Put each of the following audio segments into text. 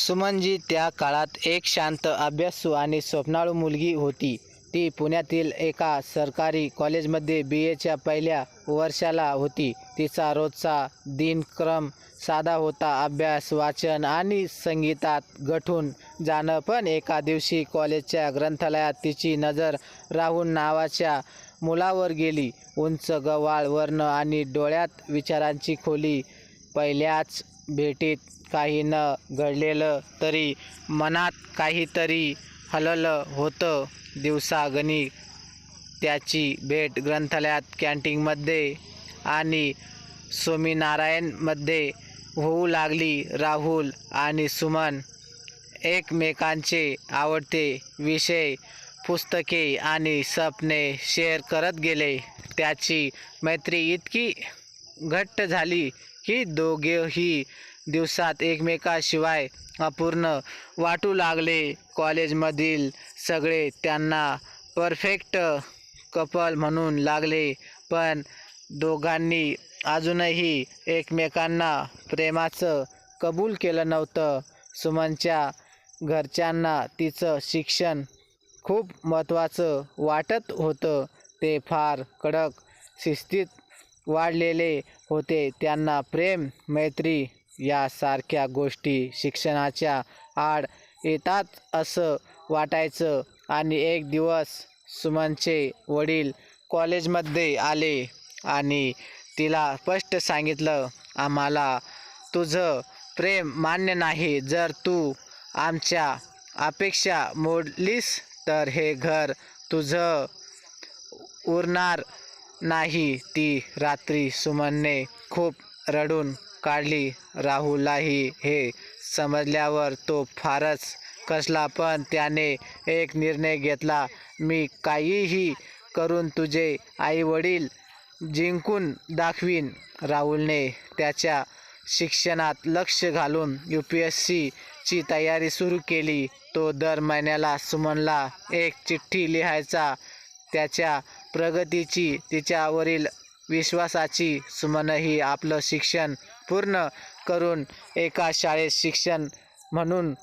सुमनजी त्या काळात एक शांत अभ्यासू आणि स्वप्नाळू मुलगी होती. ती पुण्यातील एका सरकारी कॉलेजमध्ये बी एच्या पहिल्या वर्षाला होती. तिचा रोजचा दिनक्रम साधा होता. अभ्यास वाचन आणि संगीतात गठून जाणं पण एका दिवशी कॉलेजच्या ग्रंथालयात तिची नजर राहून नावाच्या मुलावर गेली. उंच गवाळ वर्ण आणि डोळ्यात विचारांची खोली पहिल्याच भेटीत काही न घडलेलं तरी मनात काहीतरी हललं होतं दिवसागणी. त्याची भेट ग्रंथालयात कॅन्टीनमध्ये आणि स्वामीनारायणमध्ये होऊ लागली राहुल आणि सुमन. एकमेकांचे आवडते विषय पुस्तके आणि स्वप्ने शेअर करत गेले. त्याची मैत्री इतकी घट्ट झाली. की दोघेही दिवसात एकमेकाशिवाय अपूर्ण वाटू लागले. कॉलेजमधील सगळे त्यांना परफेक्ट कपल म्हणून लागले. पण दोघांनी अजूनही एकमेकांना प्रेमाचं कबूल केलं नव्हतं. सुमनच्या घरच्यांना तिचं शिक्षण खूप महत्त्वाचं वाटत होतं. ते फार कडक शिस्तीत वाढलेले होते. त्यांना प्रेम मैत्री यासारख्या गोष्टी शिक्षणाच्या आड येतात असं वाटायचं आणि एक दिवस सुमनचे वडील कॉलेजमध्ये आले आणि तिला स्पष्ट सांगितलं आम्हाला तुझं प्रेम मान्य नाही. जर तू आमच्या अपेक्षा मोडलीस तर हे घर तुझं उरणार नाही ती रात्री सुमनने खूप रडून काढली. राहुललाही हे समजल्यावर तो फारच कसला पण त्याने एक निर्णय घेतला. मी काहीही करून तुझे आईवडील जिंकून दाखवीन. राहुलने त्याच्या शिक्षणात लक्ष घालून यू पी एस सीची तयारी सुरू केली. तो दर महिन्याला सुमनला एक चिठ्ठी लिहायचा. त्याच्या प्रगतीची तिच्यावरील विश्वासाची सुमनही आपलं शिक्षण पूर्ण करून एका शाळेत शिक्षण म्हणून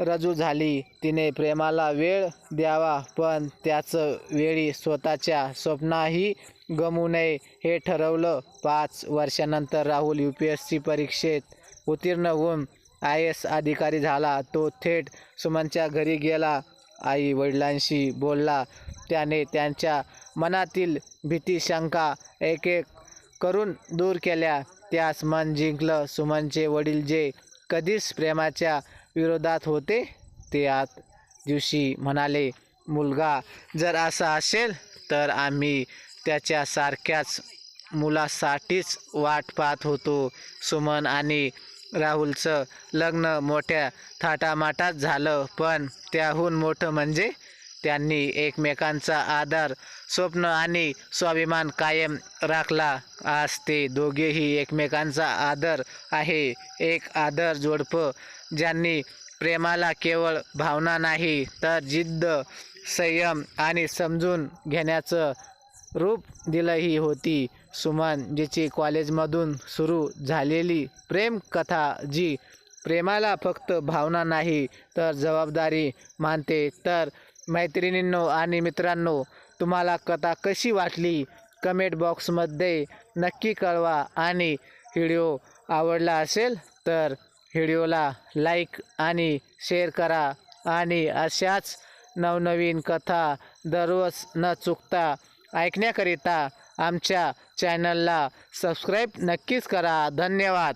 रजू झाली. तिने प्रेमाला वेळ द्यावा पण त्याचं वेळी स्वतःच्या स्वप्नाही गमू नये हे ठरवलं. पाच वर्षानंतर Rahul U P S C परीक्षेत उत्तीर्ण होऊन आय एस अधिकारी झाला. तो थेट सुमनच्या घरी गेला. आई वडिलांशी बोलला. त्याने त्यांच्या मनातील भीती शंका एक एक करून दूर केल्या. त्यास मन जिंकलं. सुमनचे वडील जे कधीच प्रेमाच्या विरोधात होते ते आत दिवशी म्हणाले मुलगा जर असा असेल तर आम्ही त्याच्यासारख्याच मुलासाठीच वाट पाहत होतो. सुमन आणि राहुलचं लग्न मोठ्या थाटामाटात झालं पण त्याहून मोठं म्हणजे त्यांनी एकमेकांचा आदर स्वप्न आणि स्वाभिमान कायम राखला. आज ते दोघेही एकमेकांचा आदर आहे एक आदर जोडपं. ज्यांनी प्रेमाला केवळ भावना नाही तर जिद्द संयम आणि समजून घेण्याचं रूप दिलंही होती. सुमन जिची कॉलेजमधून सुरू झालेली प्रेम कथा जी प्रेमाला फक्त भावना नाही तर जबाबदारी मानते. तर मैत्रिणींनो आणि मित्रांनो तुम्हाला कथा कशी वाटली? कमेंट बॉक्समध्ये नक्की कळवा आणि व्हिडिओ आवडला असेल तर व्हिडिओला लाईक आणि शेअर करा. आणि अशाच नवनवीन कथा दररोज न चुकता ऐकण्याकरिता आमच्या चॅनलला सबस्क्राईब नक्कीच करा. धन्यवाद.